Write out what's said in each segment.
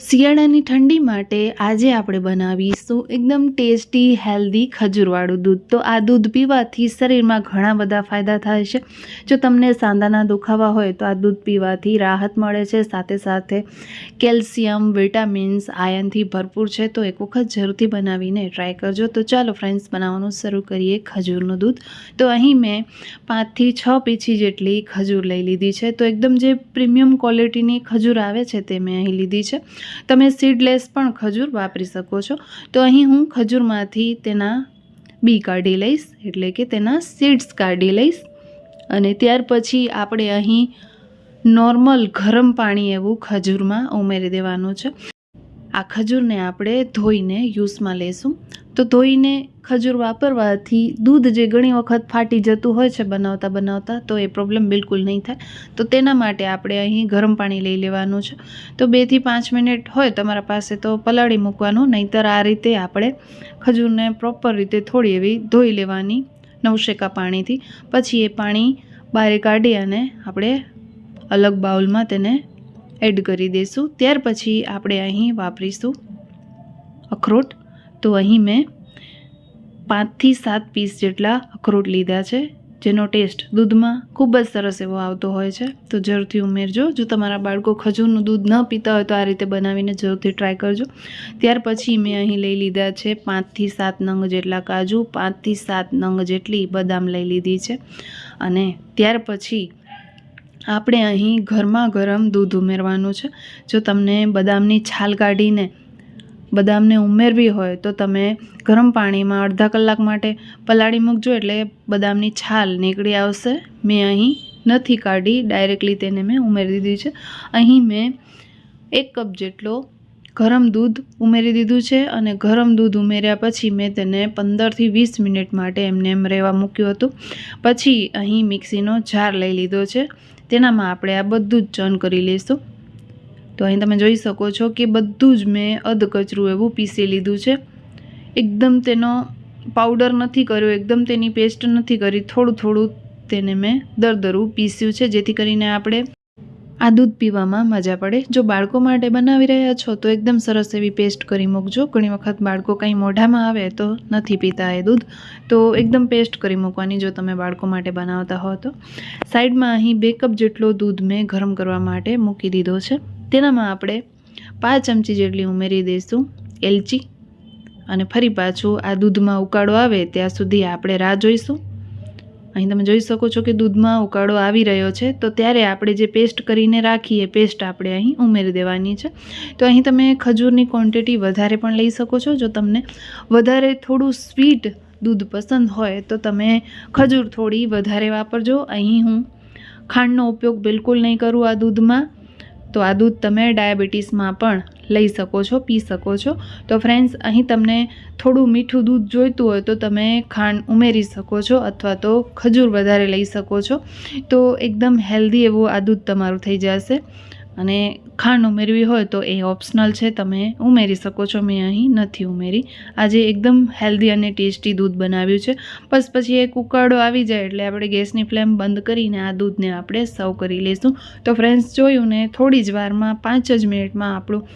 શિયાળાની ઠંડી માટે આજે આપણે બનાવીશું એકદમ ટેસ્ટી, હેલ્ધી ખજૂરવાળું દૂધ. તો આ દૂધ પીવાથી શરીરમાં ઘણા બધા ફાયદા થાય છે. જો તમને સાંધાના દુખાવા હોય તો આ દૂધ પીવાથી રાહત મળે છે. સાથે સાથે કેલ્શિયમ, વિટામિન્સ, આયનથી ભરપૂર છે. તો એક વખત જરૂરથી બનાવીને ટ્રાય કરજો. તો ચાલો ફ્રેન્ડ્સ, બનાવવાનું શરૂ કરીએ ખજૂરનું દૂધ. તો અહીં મેં પાંચથી છ પીછી જેટલી ખજૂર લઈ લીધી છે. તો એકદમ જે પ્રીમિયમ ક્વોલિટીની ખજૂર આવે છે તે મેં અહીં લીધી છે. તમે સીડલેસ પણ ખજૂર વાપરી શકો છો. તો અહીં હું ખજૂરમાંથી તેના બી કાઢી લઈશ, એટલે કે તેના સીડ્સ કાઢી લઈશ. અને ત્યાર પછી આપણે અહીં નોર્મલ ગરમ પાણી એવું ખજૂરમાં ઉમેરી દેવાનું છે. આ ખજૂરને આપણે ધોઈને યુઝમાં લઈશું તો ધોઈને ખજૂર વાપરવાથી દૂધ જે ઘણી વખત ફાટી જતું હોય છે બનાવતા બનાવતા, તો એ પ્રોબ્લેમ બિલકુલ નહીં થાય. તો તેના માટે આપણે અહીં ગરમ પાણી લઈ લેવાનું છે. તો બેથી પાંચ મિનિટ હોય તમારા પાસે તો પલાળી મૂકવાનું, નહીંતર આ રીતે આપણે ખજૂરને પ્રોપર રીતે થોડી એવી ધોઈ લેવાની નવશેકા પાણીથી. પછી એ પાણી બહાર કાઢી અને આપણે અલગ બાઉલમાં તેને એડ કરી દઈશું ત્યાર પછી આપણે અહીં વાપરીશું અખરોટ. તો અહીં મેં પાંચથી સાત પીસ જેટલા અખરોટ લીધા છે, જેનો ટેસ્ટ દૂધમાં ખૂબ જ સરસ એવો આવતો હોય છે. તો જરૂરથી ઉમેરજો. જો તમારા બાળકો ખજૂરનું દૂધ ન પીતા હોય તો આ રીતે બનાવીને જરૂરથી ટ્રાય કરજો. ત્યાર પછી મેં અહીં લઈ લીધા છે પાંચથી સાત નંગ જેટલા કાજુ, પાંચથી સાત નંગ જેટલી બદામ લઈ લીધી છે. અને ત્યાર પછી આપણે અહીં ગરમા ગરમ દૂધ ઉમેરવાનું છે. જો તમને બદામની છાલ કાઢીને બદામને ઉમેરવી હોય, તો તમે ગરમ પાણીમાં અડધા કલાક માટે પલાળી મૂકજો એટલે બદામની છાલ નીકળી આવશે. મેં અહીં નથી કાઢી, ડાયરેક્ટલી તેને મેં ઉમેરી દીધી છે. અહીં મેં એક કપ જેટલો ગરમ દૂધ ઉમેરી દીધું છે અને ગરમ દૂધ ઉમેર્યા પછી મેં તેને પંદરથી વીસ મિનિટ માટે એમને એમ રહેવા મૂક્યું હતું. પછી અહીં મિક્સીનો જાર લઈ લીધો છે. તેનામાં આપણે આ બધું જ ચર્ન કરી લઈશું. તો અહીં તમે જોઈ શકો છો કે બધું જ મેં અધકચરું એવું પીસી લીધું છે. એકદમ તેનો પાવડર નથી કર્યો, એકદમ તેની પેસ્ટ નથી કરી, થોડું થોડું તેને મેં દરદરું પીસ્યું છે, જેથી કરીને આપણે આ દૂધ પીવામાં મજા પડે. જો બાળકો માટે બનાવી રહ્યા છો, તો એકદમ સરસ એવી પેસ્ટ કરી મૂકજો. ઘણી વખત બાળકો કંઈ મોઢામાં આવે તો નથી પીતા એ દૂધ. તો એકદમ પેસ્ટ કરી મૂકવાની જો તમે બાળકો માટે બનાવતા હો તો. સાઈડમાં અહીં બે કપ જેટલો દૂધ મેં ગરમ કરવા માટે મૂકી દીધો છે. તેનામાં આપણે પાંચ ચમચી જેટલી ઉમેરી દઈશું એલચી. અને ફરી પાછું આ દૂધમાં ઉકાળો આવે, ત્યાં સુધી આપણે રાહ જોઈશું. અહીં તમે જોઈ શકો છો કે દૂધમાં ઉકાળો આવી રહ્યો છે. તો ત્યારે આપણે જે પેસ્ટ કરીને રાખીએ પેસ્ટ આપણે અહીં ઉમેરી દેવાની છે. તો અહીં તમે ખજૂરની ક્વોન્ટિટી વધારે પણ લઈ શકો છો. જો તમને વધારે થોડું સ્વીટ દૂધ પસંદ હોય, તો તમે ખજૂર થોડી વધારે વાપરજો. અહીં હું ખાંડનો ઉપયોગ બિલકુલ નહીં કરું આ દૂધમાં. તો આ દૂધ તમે ડાયાબિટીસમાં પણ લઈ શકો છો, પી શકો છો. તો ફ્રેન્ડ્સ અહીં તમને થોડું મીઠું દૂધ જોઈતું હોય તો તમે ખાંડ ઉમેરી શકો છો અથવા તો ખજૂર વધારે લઈ શકો છો. તો એકદમ હેલ્ધી એવું આ દૂધ તમારું થઈ જશે. અને ખાંડ ઉમેરવી હોય તો એ ઓપ્શનલ છે. તમે ઉમેરી શકો છો. મેં અહીં નથી ઉમેરી. આજે એકદમ હેલ્ધી અને ટેસ્ટી દૂધ બનાવ્યું છે. બસ પછી એક ઉકાળો આવી જાય એટલે આપણે ગેસની ફ્લેમ બંધ કરીને આ દૂધને આપણે સર્વ કરી લઈશું. તો ફ્રેન્ડ્સ જોયું ને, થોડી જ વારમાં પાંચ જ મિનિટમાં આપણું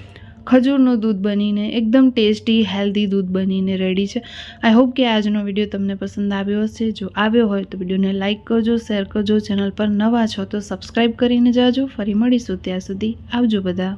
ખજૂરનું દૂધ બનીને, એકદમ ટેસ્ટી હેલ્ધી દૂધ બનીને રેડી છે. આઈ હોપ કે આજનો વીડિયો તમને પસંદ આવ્યો હશે. જો આવ્યો હોય તો વિડીયોને લાઇક કરજો શેર કરજો. ચેનલ પર નવા છો તો સબસ્ક્રાઈબ કરીને જાજો. ફરી મળીશું ત્યાં સુધી. આવજો બધા.